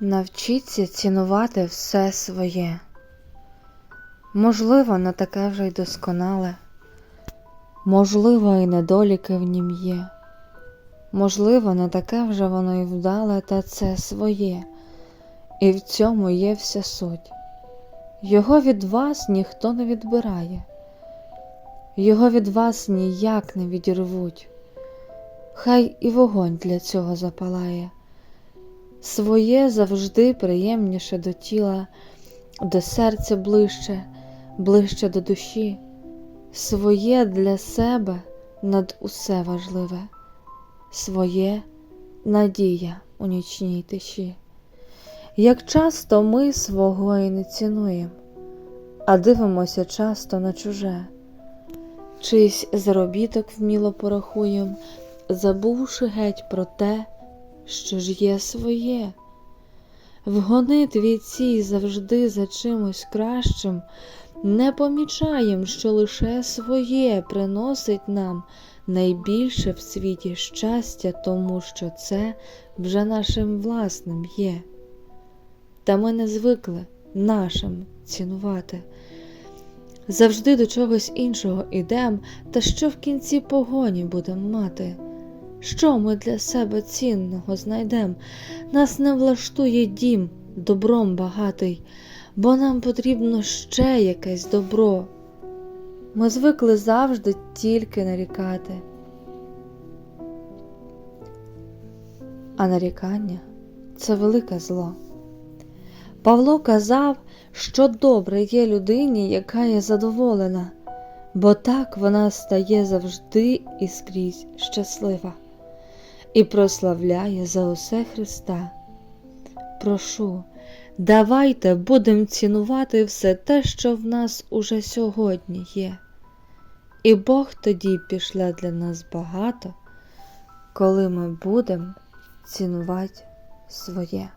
Навчіться цінувати все своє. Можливо, не таке вже й досконале, можливо, і недоліки в нім є. Можливо, не таке вже воно і вдале, та це своє, і в цьому є вся суть. Його від вас ніхто не відбирає, його від вас ніяк не відірвуть. Хай і вогонь для цього запалає. Своє завжди приємніше до тіла, до серця ближче, ближче до душі, своє для себе над усе важливе, своє надія у нічній тиші. Як часто ми свого і не цінуємо, а дивимося часто на чуже, чийсь заробіток вміло порахуєм, забувши геть про те, що ж є своє. В гонитві цій завжди за чимось кращим не помічаєм, що лише своє приносить нам найбільше в світі щастя, тому що це вже нашим власним є. Та ми не звикли нашим цінувати. Завжди до чогось іншого ідем, та що в кінці погоні будем мати. Що ми для себе цінного знайдем? Нас не влаштує дім добром багатий, бо нам потрібно ще якесь добро. Ми звикли завжди тільки нарікати. А нарікання це велике зло. Павло казав, що добре є людині, яка є задоволена, бо так вона стає завжди і скрізь щаслива і прославляє за усе Христа. Прошу, давайте будемо цінувати все те, що в нас уже сьогодні є. І Бог тоді пішле для нас багато, коли ми будемо цінувати своє.